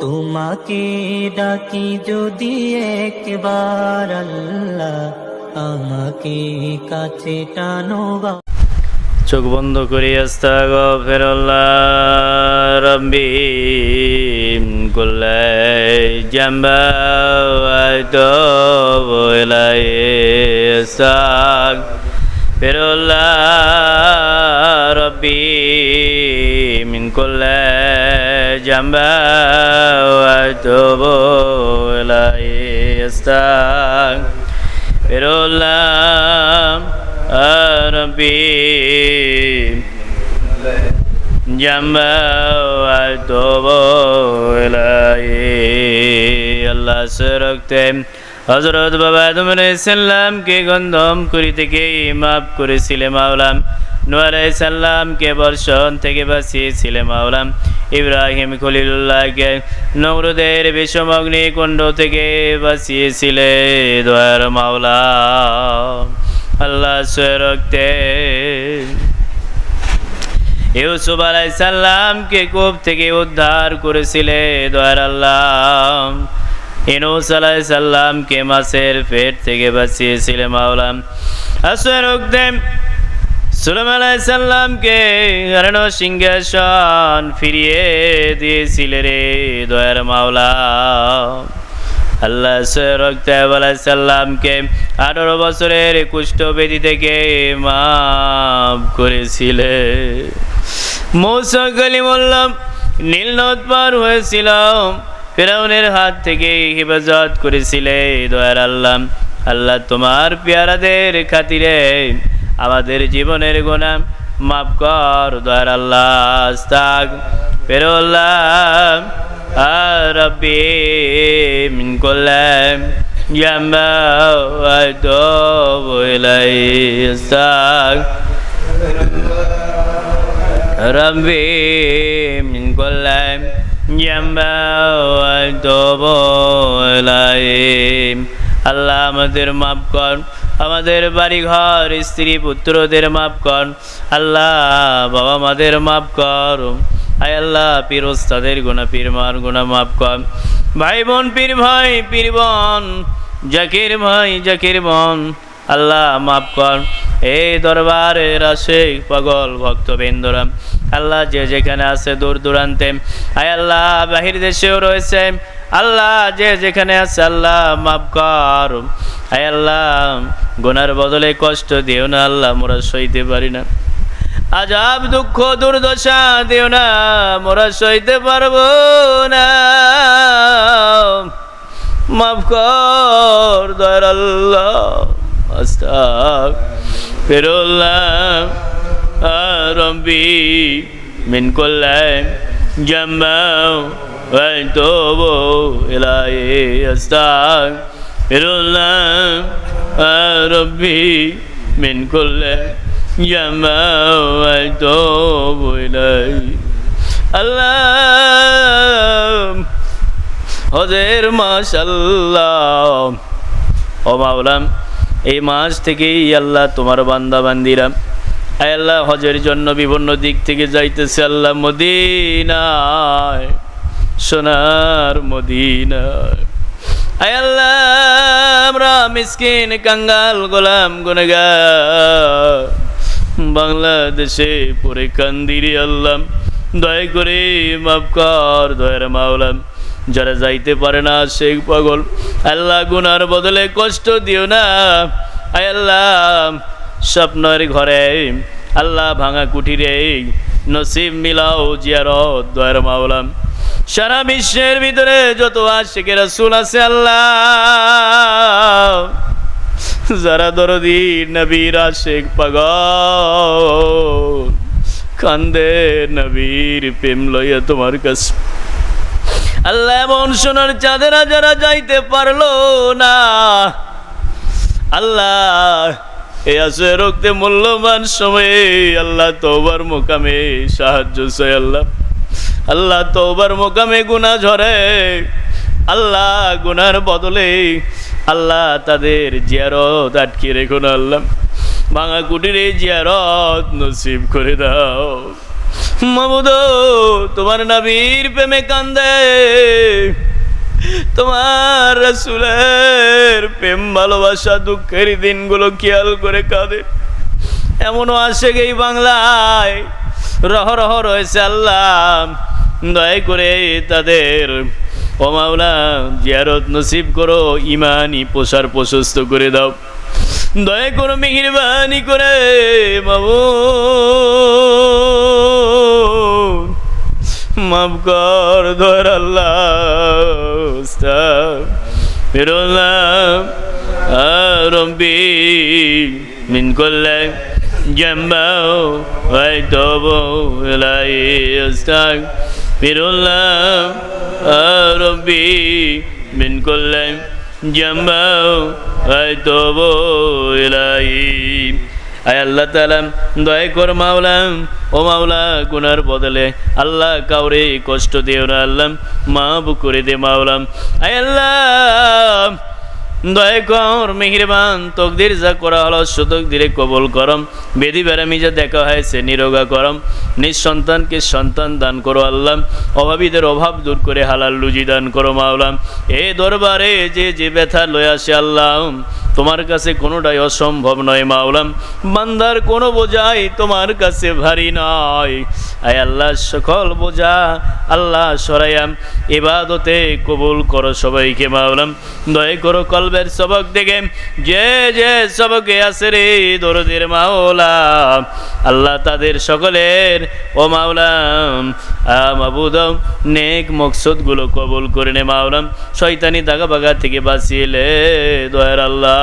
তোমাকে ডাকি যদি একবার আল্লাহ আমাকে কাছে টানো চোখ বন্ধ করি আস্তাগ ফেরল্লাহ রব্বি। কুল্লাই জাম্বা তো বলাই আস্তাগ ফেরল্লাহ কুল্লাই জাম্বা তো বলাই আস্তাগ ফেরল্লাহ ربي جنبا وأتوب إليه আল্লাহ সরকতে হজরত বাবা আদম সাল্লামকে গন্ধম করি থেকে মাফ করেছিলে মাওলাম নোয়ালাই বর্ষণ থেকে বাঁচিয়েছিলে মাওলাম ইব্রাহিম খলিলুল্লাহকে। নমরুদের বিষম অগ্নিকুণ্ড থেকে বাঁচিয়েছিলে দয়ার মাওলা। আল্লাহ সরকতে ইউসুফ আলাই সাল্লামকে কূপ থেকে উদ্ধার করেছিলে দয়ার আল্লাহ। ইনুস আলাই সাল্লামকে মাছের পেট থেকে বাঁচিয়েছিলে মাওলাম আসরকদেম সুলাম আলাই সাল্লামকে হরণ সিংহাসন ফিরিয়ে দিয়েছিলে রে দয়ার মাওলা। আল্লাহ রক্তাব সাল্লামকে আঠারো বছরের কুষ্ঠ বেদি থেকে মাফ করেছিলে। মৌসা কালিমুল্লাম নীল পার হয়েছিলাম ফেরাউনের হাত থেকে হেফাজত করেছিলে দয়ার আল্লাহ। আল্লাহ তোমার পেয়ারাদের খাতিরে আমাদের জীবনের গোনা মাফ কর দয়ার আল্লাহ আস্তাক ফেরোল্লাহ ربي من كل جنب وأتوب إليه استغفر ربي من كل جنب وأتوب إليه আল্লাহ আমাদের মাফ কর আমাদের বাড়ি ঘর স্ত্রী পুত্রদের মাফ কর। আল্লাহ, বাবা মাদের মাফ কর। আয় আল্লাহ পীর ওস্তাদের গুণা পীর মার গুণা মাফ কর। ভাই বোন পীর ভাই, পীর বোন, জাকির ভাই, জাকির বোন, আল্লাহ মাফ কর। এই দরবারে রাশেক পাগল ভক্তবৃন্দরা, আল্লাহ যে যেখানে আছে দূর দূরান্তে, আয় আল্লাহ, বাহির দেশেও রয়েছে। আল্লাহ যে যেখানে আছে, আল্লাহ মাফ কর। আয় আল্লাহ, গোনার বদলে কষ্ট দিও না আল্লাহ, মোরা সইতে পারি না। আজাব, দুঃখ, দুর্দশা দিও না, মোরা সইতে পারব না। মাফ কর, দয়ার আল্লাহ ফেরোল্লাহ রম্বি মিন করলাম জাম্বাও তো এলাই আস্তাক الله ربي من كل جمع وأتوب إليه الله হজের মাশাল্লাহ ও মাওলাম এই মাস থেকেই আল্লাহ তোমার বান্দা বান্দিরা আয় আল্লাহ হজের জন্য বিভিন্ন দিক থেকে যাইতেছে আল্লাহ মদিনায় সোনার মদিনায় আয় আল্লাহ আমরা মিসকিন, কাঙ্গাল, গোলাম গুনগা বাংলাদেশে পরে কান্দিরি আল্লাম দয়া করে মাফ কর, দয়ার মাওলাম যারা যাইতে পারে না শেখ পাগল। আল্লাহ গুনার বদলে কষ্ট দিও না। আয় আল্লাহ, স্বপ্নের ঘরে আল্লাহ ভাঙা কুঠিরে নসিব মিলাও জিয়ারত, দয়ার মাওলাম সারা বিশ্বের ভিতরে যত আশেখ রাসূল আছে আল্লাহ, যারা দরদি নবীর আশেখ পাগল, কান্দে নবীর প্রেম লইয়া তোমার কাছে। আল্লাহ এমন সোনার চাঁদেরা যারা যাইতে পারল না। আল্লাহ এই আসে রক্তে মূল্যবান সময়ে আল্লাহ তোবার মোকামে সাহায্য চাই আল্লাহ। আল্লাহ তোবার মোকামে গুণা ঝরে। আল্লাহ গুনার বদলে আল্লাহ তাদের জিয়ারত আটকে রেখো না আল্লাহ। ভাঙা কুটিরে জিয়ারত নসিব করে দাও। মাবুদ তোমার নবীর প্রেমে কান্দে। তোমার রসুলের প্রেম, ভালোবাসা, দুঃখের দিনগুলো খেয়াল করে কাঁদে। এমনও আসে এই বাংলায় রহ রহ রয়েছে আল্লাহ। দয়া করে তাদের, ও মাওলা, জিয়ারত নসিব করো ইমানি পোষার প্রশস্ত করে দাও। দয়া করো মেহরবানি করে বাবু মাফ কর ধর আল্লাহ রব্বি, মিন করলে جنبه ويتوب إليه أستغفر الله ربي من كل جنبه ويتوب إليه আয় আল্লাহ তালাম দয়া কর মাওলাম ও মাওলা গুনার বদলে আল্লাহ কাউরে কষ্ট দিও না আল্লাহ মাফ করে দে মাওলাম আয় আল্লাহ দয়া কর, মেহিরবান, তকদির যা করা হলো সুতক দিলে কবল করম। বেদি বেড়ামি যা দেখা হয়েছে নিরোগা করম। নিঃসন্তানকে সন্তান দান করো আল্লাহ। অভাবীদের অভাব দূর করে হালাল লুজি দান করো মাওলাম এ দরবারে যে যে ব্যথা লয়ে আসে আল্লাহ তোমার কাছে কোনোটাই অসম্ভব নয়, মাওলাম। বান্দার কোনো বোঝাই তোমার কাছে ভারী নয়। আয় আল্লাহ, সকল বোঝা আল্লাহ সরাইয়াম এবাদতে কবুল করো সবাইকে, মাওলাম। দয়া করো কলবের সবক দেখে, যে যে সবকে আছে রে দরদের মাওলা, আল্লাহ তাদের সকলের, ও মাওলাম মাবুদ নেক মকসদগুলো কবুল করে নে মাওলাম। শয়তানি দাগা বাগা থেকে বাঁচিয়েলে দয়ার আল্লাহ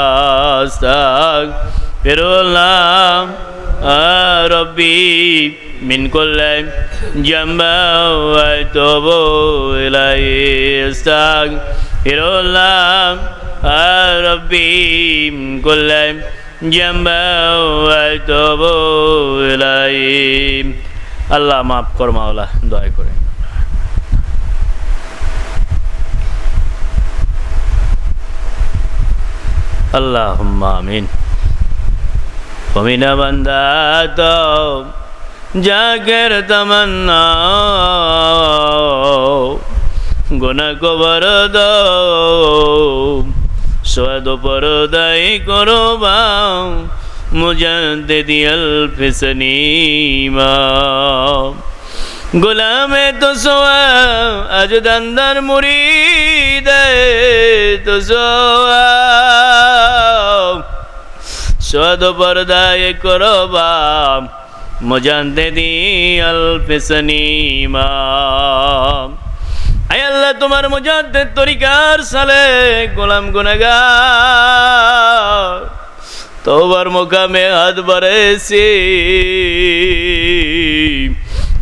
ফেরুল্লাম রব্বি, মিন করলে জাম্বা তোব এলাই ফেরুল্লাম রব্বি, মিন করলে জাম্বা তোব এলাই আল্লাহ মাফ কর মাওলা দয়া করে اللهم آمين ومن بندات জাগের তমন্না গুনা কবর সদ পরদাই করো বাও মুজাদ্দিদি আল ফিসনিমা। গোলামে তো সোয়া আজ দন্দর মুরিদে তো সোয়া সদ পর্দায় করবা মুজান্তে দি আল ফিসনিমা। আয় আল্লাহ, তোমার মুজাদ্দে তরিকার সালে গোলাম গুনাগার তোবার মোকামে হাত বাড়েছি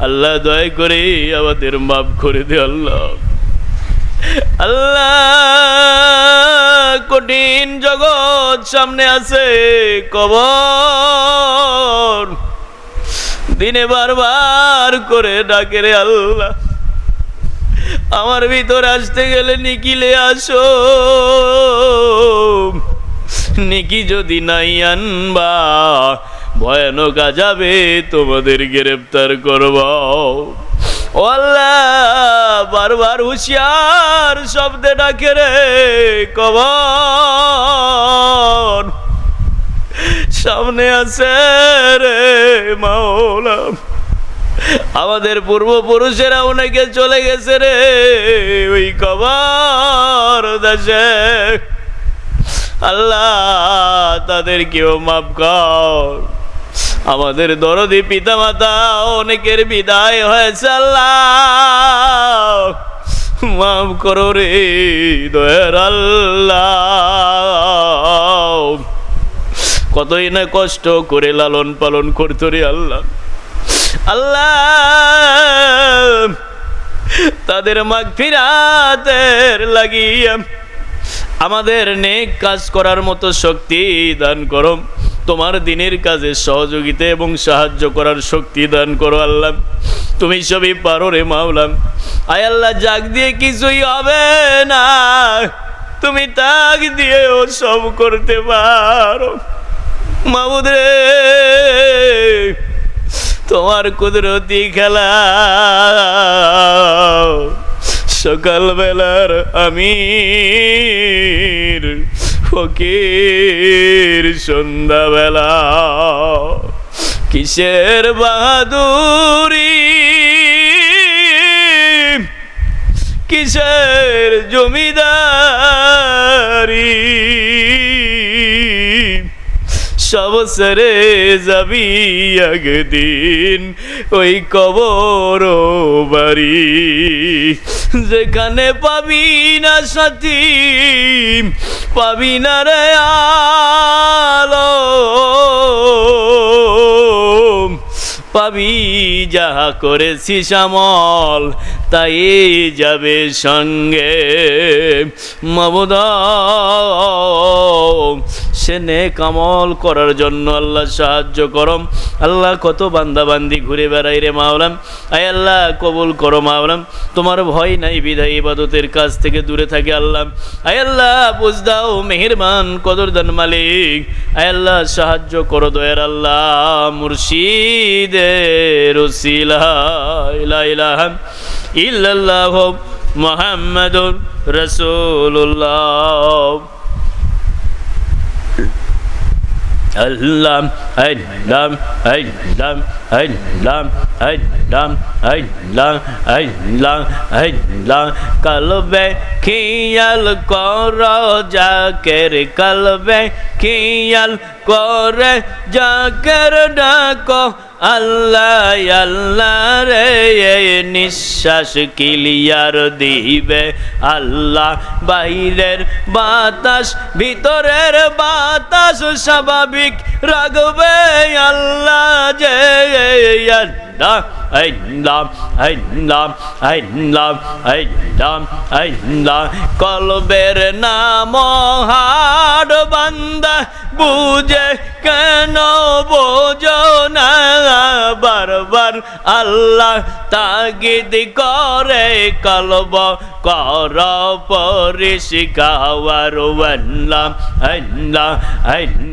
আল্লাহ দয়া করে আমাদের মাফ করে দে আল্লাহ। আল্লাহ, কঠিন জগৎ সামনে আছে, কবর। দিনে বারবার করে ডাকে রে আল্লাহ। আমার ভিতর আসতে গেলে নিকিলে আসো। নিকি যদি নাই আনবা, ভয়ানক যাবে তোমাদের গ্রেপ্তার করব। বারবার হুঁশিয়ার শব্দে ডাকে রে কবর। সামনে আছে রে মাওলা। আমাদের পূর্বপুরুষেরা অনেকে চলে গেছে রে ওই কবর দেশে। আল্লাহ, তাদেরকেও মাফ কর। আমাদের দরদি পিতা মাতা অনেকের বিদায় হয়েছে, আল্লাহ। মাফ করো রে দয়ার আল্লাহ। কতই না কষ্ট করে লালন পালন করতো রে আল্লাহ। আল্লাহ, তাদের মাগ ফিরাতের লাগিয়ে আমাদের নেক কাজ করার মতো শক্তি দান করো। তোমার দিনের কাজে সহযোগিতা এবং সাহায্য করার শক্তি দান করো আল্লাহ। তুমি সবই পারো রে মাওলাম আয় আল্লাহ, জাগ দিয়ে কিছুই হবে না। তুমি তাক দিয়েও সব করতে পারো। মাবুদ রে, তোমার কুদরতি খেলা। সকালবেলার আমির ফকির সন্ধ্যাবেলা। কিসের বাহাদুরি? কিসের জমিদারি? সব সেরে যাবি একদিন ওই কবর বাড়ি। যেখানে পাবি না সাথী, পাবি না রে আলো। পাবি যাহা করেছিস আমল, তাই যাবে সঙ্গে মবদ। সেনে কামল করার জন্য আল্লাহ সাহায্য করম। আল্লাহ কত বান্দা বান্দি ঘুরে বেড়াই রে মাওলাম আয় আল্লাহ, কবুল করো মাওলাম তোমার ভয় নাই বিধায় ইবাদতের কাছ থেকে দূরে থাকে আল্লাহ। আয় আল্লাহ, বুঝ দাও মেহেরবান কদরদান মালিক। আয় আল্লাহ, সাহায্য করো দয়ার আল্লাহ। মুর্শিদের اللام عين لام عين لام عين لام عين لام عين لام عين لام عين لام কলবে খিয়াল কর জাকের কলবে খিয়াল করে জাকের ডাকো আল্লাহ আল্লাহ রে নিঃশ্বাস ক্লিয়ার দিবে। আল্লাহ, বাইরের বাতাস, ভিতরের বাতাস স্বাভাবিক রাখবে। আল্লাহ যে আল্লাহ কলবের নাম হাড বান্দা বুঝে কেন বোঝো না বারবার আল্লাহ তাগিদ করে কলব কর পরিষ্কার আল্লাহ আল্লাহ।